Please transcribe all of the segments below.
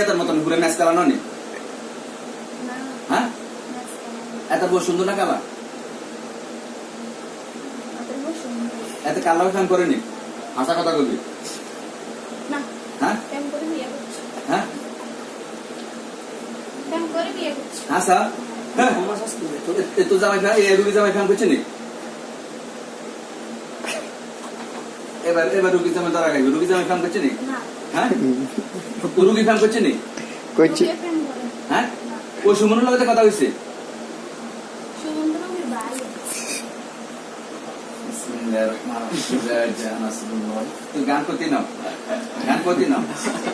এত মতন ঘুরে ম্যাচ চালানো নি হ্যাঁ? এত বউ সুন্দর না কালা এত কালা ফ্যান করেনি? হাসা কথা বলবি হ্যাঁ? হ্যাঁ? হাসা? হ্যাঁ? তো জামাই ফ্যান এ রুগী জামাই ফ্যান করছে নি। এবার এবার রুগী জামাই তারা গাইবে রুগী জামাই ফ্যান করছে নি না। হ্যাঁ? রুগী ফ্যান করছে নি? করছি। হ্যাঁ? ও সুমনের লগে কথা তুই গান করতে নাও গান করতে নাও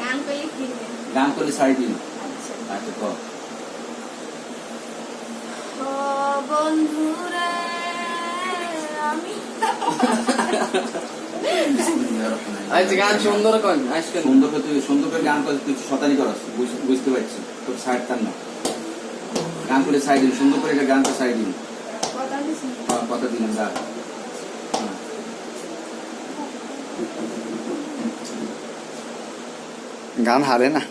গান করলে কিনবে গান করলে শাড়ি দিন আচ্ছা বন্ধুরে আমি আজ গান সুন্দর কন আজকে সুন্দর তুই সুন্দর করে গান করে তুই শতানি করাস বুঝতে পারছি তোর সাইড তার না। গান করে সাইড দিন সুন্দর করে একটা গানটা সাইড দিন কথা দিছি হ্যাঁ, গান হ্যাঁ। গান হারে না।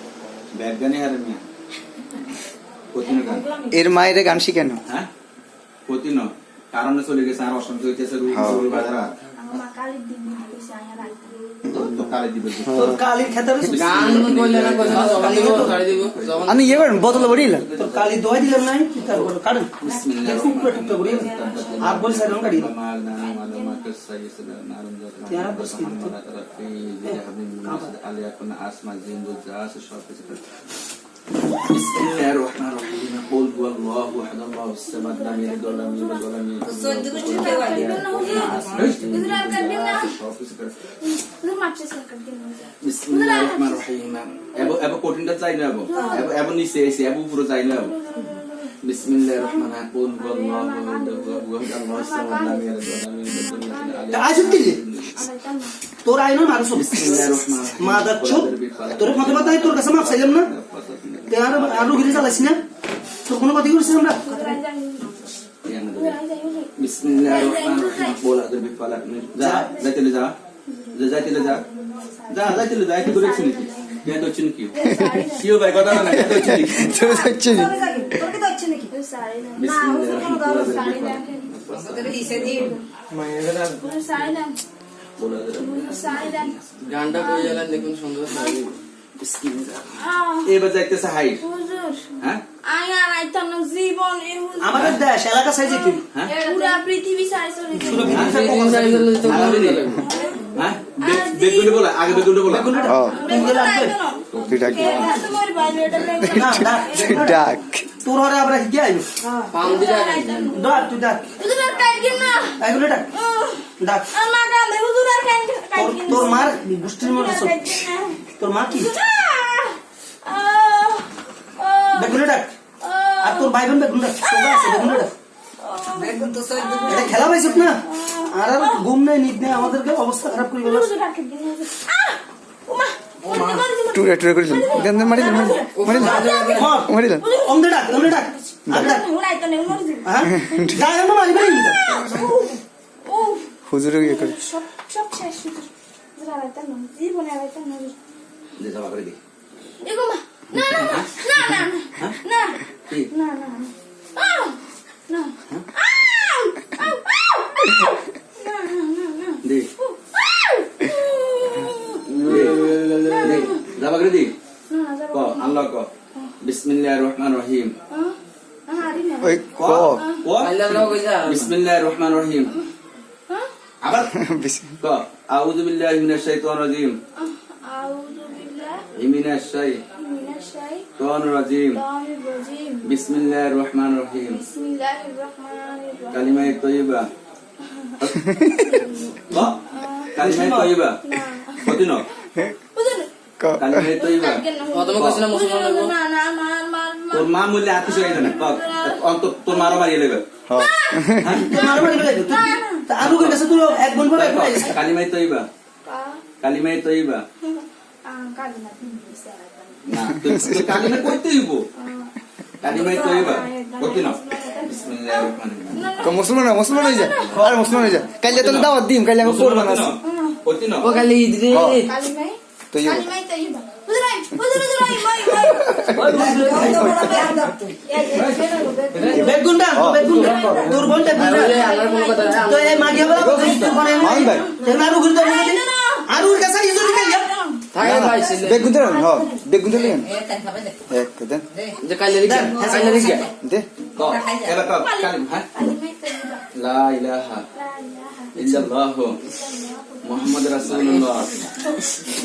ব্যাগ গানে হারে কতিন গান। এর মায়ের গান শিখেন হ্যাঁ? কতিন কারণে চলে গেছে আর অশান্তি হইতেছে হ্যাঁ। রুই বাজারা আমি ইয়ে করেন বোতল বড়িলাম তোর কালি দোয়া দিলাম নাই কি তারপর কাটেন দেখুন পুরো টুকটা করি আর বলি স্যার কাটি بسم الله الرحمن الرحيم قل هو الله احد الله الصمد لم يلد ولم يولد ولم يكن হুজুর মারছে সরকার বিসমিল্লাহির রহমানির রহিম এবো এবো কোটিনটা চাই না এবো এবো নিচে এসে এবো না এবো বিসমিল্লাহির তোর আইন মারছ বিসমিল্লাহির রহমানির তোর তোর কাছে মাফ চাইলাম না তে আর আর গিরে চালাইছিস না তোর কোনো কথা করছিস আমরা বিসমিল্লাহির রহমানির রহিম বল আদর বিফালাক যা যাইতে যা যা যাইতে যা। যা যাইতে যা কি করে শুনি। কি তো চিনি কি কিও ভাই কথা না তো চিনি তুমি হচ্ছে নি। হুজুর সারি না না হুজুর কোনো দাও সারি না। হুজুর সারি না। বলে সারি না। গানটা কই গেলেন দেখুন সুন্দর বিসমিল্লাহ এবার যাইতেছে হাই। হ্যাঁ? আমাদের দেশ এলাকা সাইজে কি? হ্যাঁ? পুরা পৃথিবী সারি বলা আগে বলা। তুই ডাক ডাক তোর হরে আমরা কি আইনো পাম দিলা ডাক। তুই ডাক। হুজুর আর কাট না। এগুলো ডাক। ডাক। আর মা হুজুর আর কাট কাট তোর তোর মার তোর মা কি? ডাক। আর তোর ভাই বোন বেগুনে এটা খেলা পাইছ না? আর আর ঘুম নেই নিদ নেই আমাদেরকে অবস্থা খারাপ করে গেল টুরে টুরে করিলাম দেন দেন ডাক ডাক ডাক হ্যাঁ আমরা মারি মারি হুজুরে ইয়ে করে সব শেষ হুজুর হুজুর আর আইতাম না জীবনে আর হুজুর যে যাবা করে দি এগো মা না না না না না না না না না আউ! আউ! আউ! না না না না দি আউ! দি যাবা করে দি না না যাব ক আল্লাহ ক বিসমিল্লাহির রহমানির রহিম ওই ক ক বিসমিল্লাহির রহমানির রহিম হ্যাঁ আবার ক আউযু বিল্লাহি মিনাশ শাইতানির রাজিম আউযু বিল্লাহি মিনাশ মিনাশ শাইতানির রাজিম বিসমিল্লাহির রহমানির রহিম বিসমিল্লাহির রহমানির রহিম কালিমায়ে তয়্যিবা ক কালিমায়ে না কতিন তোর মা মূল্যে হয়ে? যাবে তোর মারও মারিয়ে কালিমা হইব। মুসলমান মুসলমান হয়ে যা। আর মুসলমান হয়ে যা। কাইলে তাহলে দাওয়াত দিম কাইলে আমি করব না ও খালি ঈদ রে হ। কালিমাই তৈবা। কালিমাই তৈবা হুজুর আই হুজুর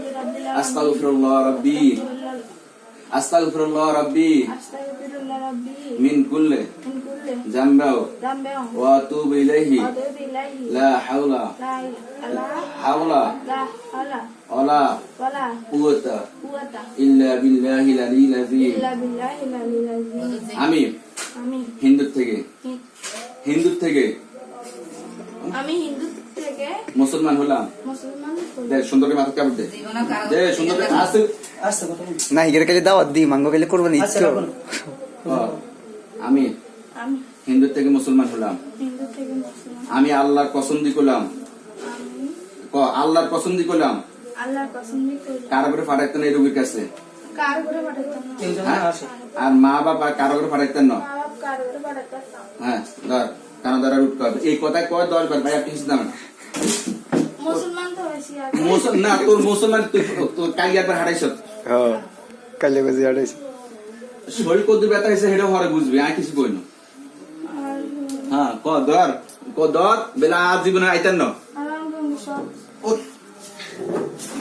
আস্তাগফিরুল্লাহ রাব্বি। আস্তাগফিরুল্লাহ রাব্বি। মিন কুল্লি। জামবাও ওয়া আতুবু ইলাইহি। লা হাওলা। হাওলা। ওয়ালা কুওয়াতা। ইল্লা বিল্লাহিল আলিয়্যিল আযীম আমি হিন্দু থেকে। হিন্দু থেকে। আমি হিন্দু থেকে মুসলমান হলাম। দে সুন্দর মাথা কাপড় দে। দে সুন্দর করে আসে আস্তে কথা বল। না হিগের কাছে দাওয়াত দি মাঙ্গো কালে করবেন আচ্ছা ইচ্ছো আমি আমি হিন্দু থেকে মুসলমান হলাম। হিন্দু থেকে মুসলমান। আমি আল্লাহর পছন্দি করলাম। আমি ক আল্লাহর পছন্দি করলাম। করি কারও করে এই রোগীর কাছে? না হ্যাঁ? না আর মা বাবা কারও করে পাঠাইতেন না না হ্যাঁ ধর কানা ধরা রুট কর এই কথা কয় দশ বার ভাই আপনি কিছু না আর না তোর মুসলমান তুই তোর কালি একবার হারাইছ। কালে বাজে শরীর কত ব্যথা হয়েছে সেটাও ঘরে বুঝবি আমি কিছু কই না। আর হ্যাঁ ক ধর ক ধর বেলা জীবনে আইতেন না। আমার বন্ধু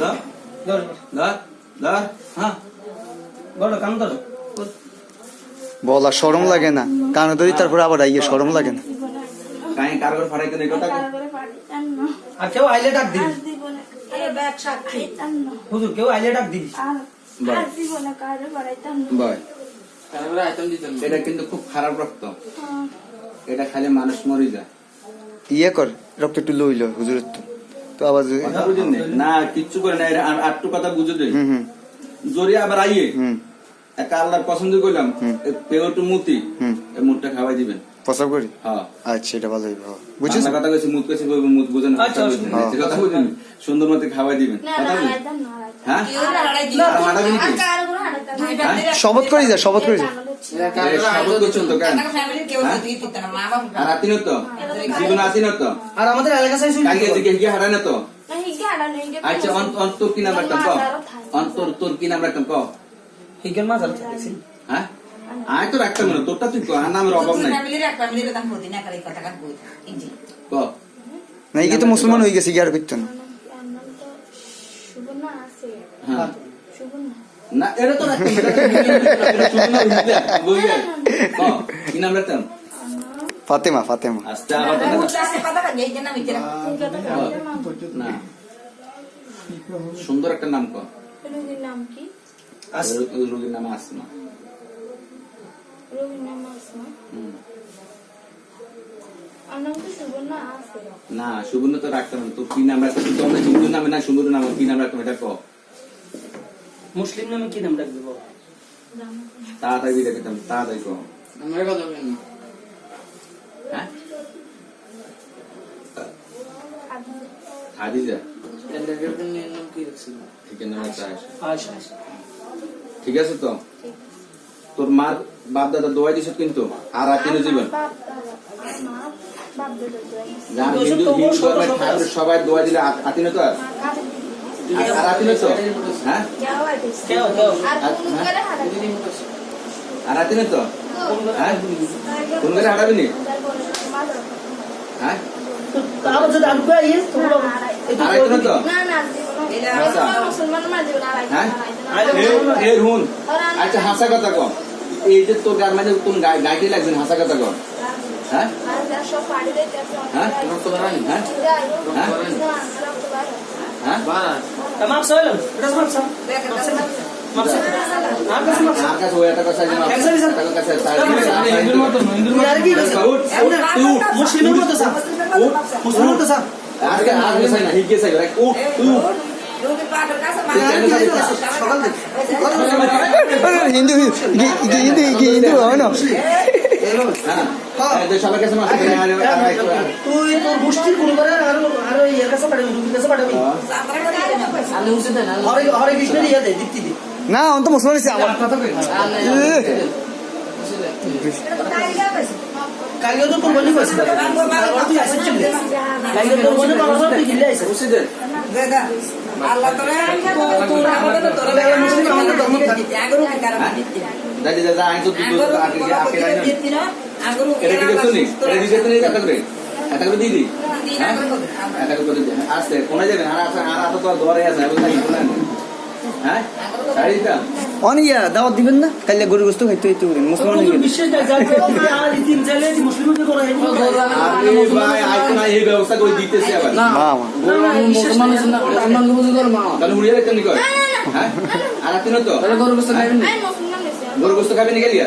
ধর ধর ধর ধর হ্যাঁ। ধর বলা সরম লাগে না কানে ধরি তারপর আবার আইয়ে শরম লাগে না। কাই কারও করে পাঠাইতেন এই না কথা আর কেউ আইলে ডাক দিবি। আর ব্যাগ সাথে হুজুর কেউ আইলে ডাক দিবি। এটা কিন্তু খুব খারাপ রক্ত। হ্যাঁ। এটা খালি মানুষ মরে যায়। ইয়ে কর রক্ত একটু লইল হুজুরের তো। তো আবার নে? কিচ্ছু করে না এটা আর- আটটু কথা বুঝে দে। জোরে আবার আইয়ে। হুম। একটা আল্লাহর পছন্দ করলাম পেওটু মুতি। হুম। এই খাওয়াই দিবেন। প্রসাব করি হ্যাঁ। আচ্ছা এটা ভালো বুঝছিস কথা কইছি মুত কইছি বলব মুত বুঝেন আচ্ছা। কথা বুঝেন। সুন্দর মতো খাওয়াই দিবেন। কথা না বুঝেন হ্যাঁ? হ্যাঁ? শপথ করি যা শপথ করি যা। আচ্ছা অন- অন্তর কি নাম অন্তর তোর কি নাম রাখতাম ক? মাছ হ্যাঁ? আয় তো রাখতাম না তোরটা তুই নামের অভাব নাই। না ইগে তো মুসলমান হয়ে গেছে আর করতো না হ্যাঁ। এটা তো রাখতাম ক? নাম ফাতেমা ফাতেমা। আস্তে না। না। সুন্দর একটা নাম ক। রোগীর নাম কি? রোগীর নাম আসমা রোগীর নাম আসমা হুম। আমার নাম তো সুবর্ণা আছে না? সুবর্ণ তো রাখতাম না। তোর কি নাম আমরা হিন্দু নামে না নাম? কি নাম রাখতাম এটা ক? মুসলিম নামে কি নাম বাবা তাড়াতাড়ি বিদায় তাড়াতাড়ি ক। আমার কথা বলেন না। হ্যাঁ? খাদিজা। আচ্ছা ঠিক আছে তো? তোর মার বাপ দাদা দোয়াই দিছ কিন্তু? আর জীবন হিন্দু হিন্দু ধর্মের ঠাকুর সবাই দোয়া দিলে আতিন তো আর? আর আতিন তো হ্যাঁ? আর আতিন তো হ্যাঁ? কোন করে হারাবি নি হ্যাঁ না না আচ্ছা। হ্যাঁ? আচ্ছা হাসা কথা কম। এই যে তোর গার মাঝে কোন গাই- গাইতে লাগছেন হাসা কথা কম হ্যাঁ? হ্যাঁ? হ্যাঁ? হ্যাঁ? হ্যাঁ? বাড়া। মাপ সাইলাম এটা মাপ সাইলাম মাপ সাইলাম আর কাছে মাপ আর কাছে? ওই একটা কাছে একজন Cancel, cancel. একটা কাছে তার হিন্দুর মতো না, হিন্দুর তুই আর কি করছিস? উঠ, উঠ, উঠ। মুসলিমের মতো স্যার। মুসলিমের মতো স্যার। হিন্দু হিন্দু হিন্দু হয় না হ্যাঁ এই যে সবার কাছে মাছ করে আর আর একটু তুই তোর গোষ্ঠীর কোন করে আর আর ইয়ের কাছে পাঠাবি রুবির কাছে পাঠাবি না হরে হরে কৃষ্ণের ইয়ে দে দীপ্তি দে না অন্ত মুসলমান আমার কথা কালিও তো তোর বনি কইছিল তুই আসিস চলে কালিও তোর বনি বাবা তুই দিলে আইছিস উচিত দাদি দাদা আই তো দুধ আগে আগে রাই না। এটা কি দেখছ এটা দিতে তো নেই করে। এটা করে দিদি হ্যাঁ? এটা করে দিদি আসতে। কোনা যাবেন? আর আছে আর আতো তো ঘরে আছে আমি তাই হ্যাঁ অনেক ইয়া দাওয়াত দিবেন না? গরু গোস্ত খাইতে হইতে পারেন মুসলমান হয়ে মা হ্যাঁ? আর আপনি তো? তাহলে গরু গোস্ত খাইবেন না। গরু গোস্ত খাবেন গেলিয়া?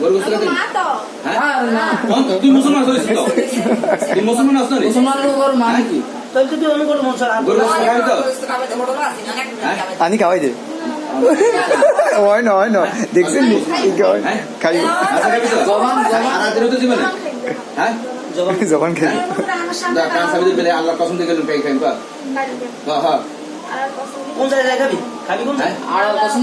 গরু গোস্ত খাবেন হ্যাঁ? আর না। কোন তুই মুসলমান তুই মুসলমান আছিস মুসলমান গরু মানে কি? আনি খাওয়াই দে হয় না হয় না। দেখছেন খাই। জবান খাই। কসম দিয়ে গেলুন খাই খাই হ্যাঁ হ্যাঁ কোন জায়গায় খাবি? খাবি কোন জায়গায়? আর কসম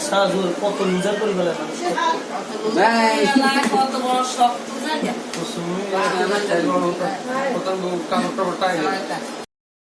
সাজুর কত লুজার করে ফেলে কত বড় শক্ত জায়গা